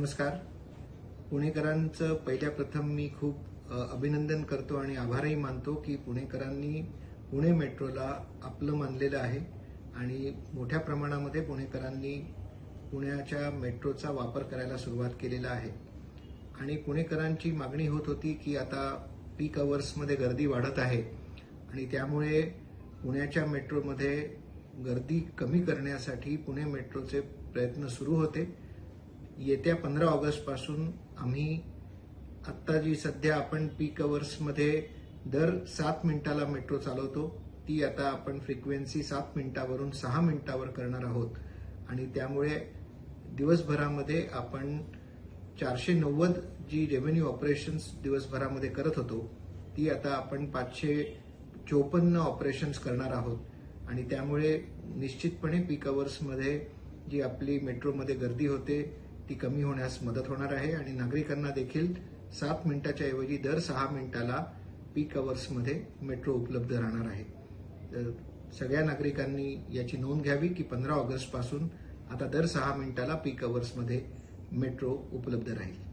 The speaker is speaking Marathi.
नमस्कार. पुणेकरांचं पहिल्या प्रथम मी खूप अभिनंदन करतो आणि आभारही मानतो की पुणेकरांनी पुणे मेट्रोला आपलं मानलेलं आहे आणि मोठ्या प्रमाणामध्ये पुणेकरांनी पुण्याच्या मेट्रोचा वापर करायला सुरुवात केलेला आहे. आणि पुणेकरांची मागणी होत होती की आता पीक अवर्समध्ये गर्दी वाढत आहे आणि त्यामुळे पुण्याच्या मेट्रोमध्ये गर्दी कमी करण्यासाठी पुणे मेट्रोचे प्रयत्न सुरू होते. येत्या पंधरा ऑगस्टपासून आम्ही आत्ता जी सध्या आपण पीक अवर्समध्ये दर सात मिनिटाला मेट्रो चालवतो ती आता आपण फ्रिक्वेन्सी सात मिनिटावरून सहा मिनिटावर करणार आहोत. आणि त्यामुळे दिवसभरामध्ये आपण चारशे नव्वद जी रेव्हेन्यू ऑपरेशन्स दिवसभरामध्ये करत होतो ती आता आपण पाचशे चोपन्न ऑपरेशन्स करणार आहोत. आणि त्यामुळे निश्चितपणे पीक अवर्समध्ये जी आपली मेट्रोमध्ये गर्दी होते ती कमी होण्यास मदत होणार आहे आणि नागरिकांना देखील सात मिनिटाच्या ऐवजी दर सहा मिनिटाला पीक अवर्समध्ये मेट्रो उपलब्ध राहणार आहे. तर सगळ्या नागरिकांनी याची नोंद घ्यावी की पंधरा ऑगस्टपासून आता दर सहा मिनिटाला पीक अवर्समध्ये मेट्रो उपलब्ध राहील.